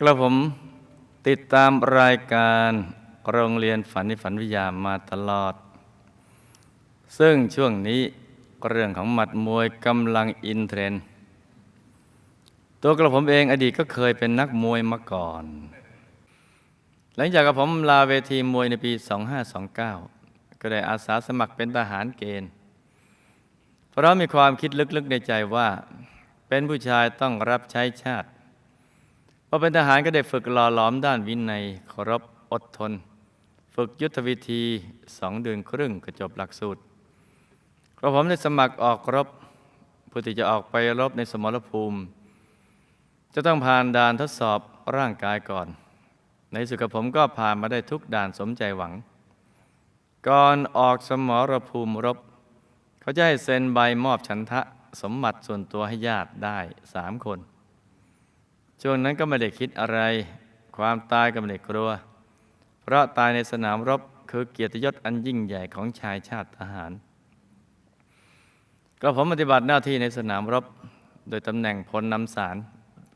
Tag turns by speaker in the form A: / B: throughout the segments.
A: กระผมติดตามรายการโรงเรียนฝันในฝันวิทยามาตลอด ซึ่งช่วงนี้เรื่องของหมัดมวยกำลังอินเทรนด์ตัวกระผมเองอดีตก็เคยเป็นนักมวยมาก่อน หลังจากกระผมลาเวทีมวยในปี 2529 ก็ได้อาสาสมัครเป็นทหารเกณฑ์ เพราะมีความคิดลึกๆในใจว่า เป็นผู้ชายต้องรับใช้ชาติ อเป็นทหารก็ได้ฝึกหล่อหลอมด้านวินัยเคารพอดทน ฝึกยุทธวิธีสองเดือนครึ่งก็จบหลักสูตรกระผมได้สมัครออกรบเพื่อที่จะออกไปรบในสมรภูมิ จะต้องผ่านด่านทดสอบร่างกายก่อน ในสุดกับผมก็ผ่านมาได้ทุกด่านสมใจหวัง ก่อนออกสมรภูมิรบ เขาจะให้เซ็นใบมอบฉันทะสมบัติส่วนตัวให้ญาติได้สามคน ช่วงนั้นก็ไม่ได้คิดอะไร ความตายก็ไม่ได้กลัว เพราะตายในสนามรบคือเกียรติยศอันยิ่งใหญ่ของชายชาติทหาร ก็ผมปฏิบัติหน้าที่ในสนามรบ โดยตำแหน่งพลนำสาร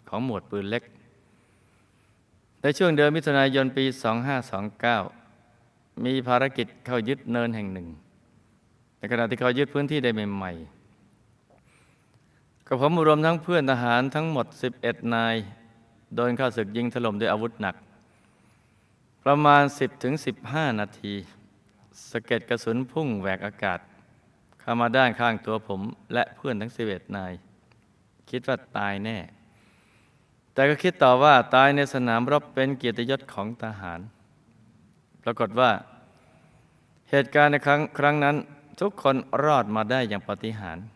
A: ของหมวดปืนเล็ก ในช่วงเดือนมิถุนายนปี 2529 มีภารกิจเข้ายึดเนินแห่งหนึ่ง ในขณะที่เขายึดพื้นที่ได้ใหม่ๆ กับผมรวมทั้งเพื่อนทหารทั้งหมด 11 นาย โดนข้าศึกยิงถล่มด้วยอาวุธหนัก ประมาณ 10-15 นาทีสะเก็ดกระสุนพุ่งแหวกอากาศ เข้ามาด้านข้างตัวผมและเพื่อนทั้ง 11 นาย คิดว่าตายแน่ แต่ก็คิดต่อว่าตายในสนามรบเป็นเกียรติยศของทหาร ปรากฏว่าเหตุการณ์ในครั้งครั้งนั้นทุกคนรอดมาได้อย่างปาฏิหาริย์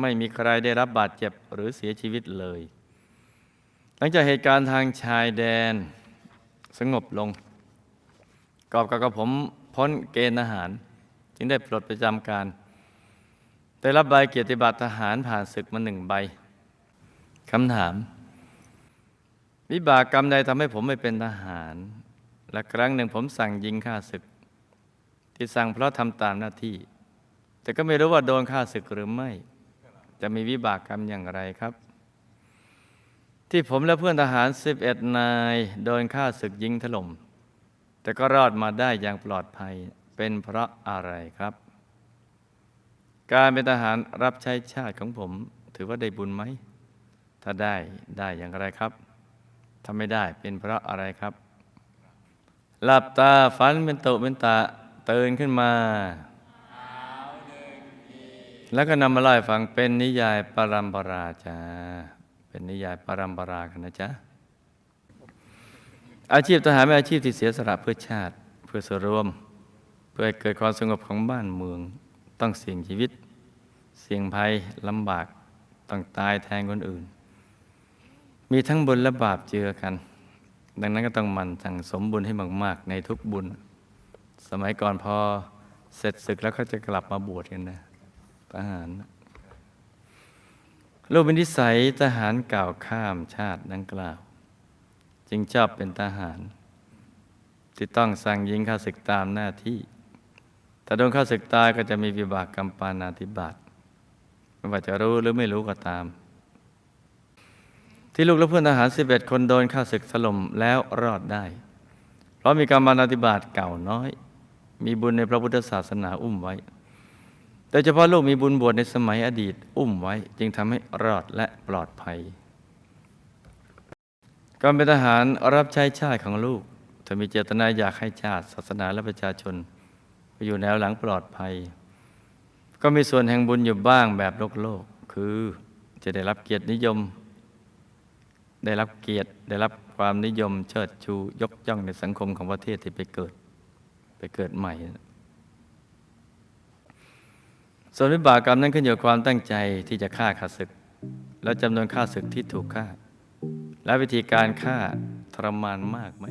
A: ไม่มีใครได้รับบาดเจ็บหรือเสียชีวิตเลย หลังจากเหตุการณ์ทางชายแดนสงบลง กอบกับกระผมพ้นเกณฑ์ทหาร จึงได้ปลดประจำการ ได้รับใบเกียรติบัตรทหารผ่านศึกมาหนึ่งใบคำถาม วิบากกรรมใดทำให้ผมไม่เป็นทหาร และครั้งหนึ่งผมสั่งยิงฆ่าศึก ที่สั่งเพราะทำตามหน้าที่ แต่ก็ไม่รู้ว่าโดนฆ่าศึกหรือไม่ จะมีวิบากกรรมอย่างไรครับ ที่ผมและเพื่อนทหาร 11 นายโดนฆ่าศึกยิงถล่ม แต่ก็รอดมาได้อย่างปลอดภัยเป็นเพราะอะไรครับ การเป็นทหารรับใช้ชาติของผม ถือว่าได้บุญไหม ถ้าได้ได้อย่างไรครับถ้าไม่ได้เป็นเพราะอะไรครับ หลับตาฝันเป็นตุเป็นตาตื่นขึ้นมา แล้วก็นำมาเล่าให้ฟังเป็นนิยายปรัมปราจ้าเป็นนิยายปรัมปรากันนะจ๊ะอาชีพทหารเป็นอาชีพที่เสียสละเพื่อชาติ เพื่อส่วนรวม เพื่อเกิดความสงบของบ้านเมือง ต้องเสี่ยงชีวิต เสี่ยงภัยลำบากต้องตายแทนคนอื่น มีทั้งบุญและบาปเจือกัน ดังนั้นก็ต้องมันสั่งสมบุญให้มาก ๆ ในทุกบุญ สมัยก่อนพอเสร็จศึกแล้วเขาจะกลับมาบวชกันนะ ทหารลูกเป็นนิสัยทหารเก่าข้ามชาติดังกล่าว จึงชอบเป็นทหาร ที่ต้องสั่งยิงข้าศึกตามหน้าที่ ถ้าโดนข้าศึกตายก็จะมีวิบากกรรมปานาธิบาตไม่ว่าจะรู้หรือไม่รู้ก็ตาม ที่ลูกและเพื่อนทหาร 11 คนโดนข้าศึกถล่มแล้วรอดได้ เพราะมีกรรมปานาธิบาตเก่าน้อย มีบุญในพระพุทธศาสนาอุ้มไว้ โดยเฉพาะลูกมีบุญบวชในสมัยอดีต อุ้มไว้ จึงทำให้รอดและปลอดภัยการเป็นทหารรับใช้ชาติของลูกถ้ามีเจตนาอยากให้ชาติ ศาสนาและประชาชน ไปอยู่แนวหลังปลอดภัย ก็มีส่วนแห่งบุญอยู่บ้างแบบโลกโลก คือจะได้รับเกียรตินิยม ได้รับเกียรติได้รับความนิยมเชิดชูยกย่องในสังคมของประเทศที่ไปเกิด ไปเกิดใหม่ ส่วนวิบากกรรมนั้นขึ้นอยู่กับความตั้งใจที่จะฆ่าขาศึก และจำนวนฆ่าศึกที่ถูกฆ่า และวิธีการฆ่าทรมานมากไหม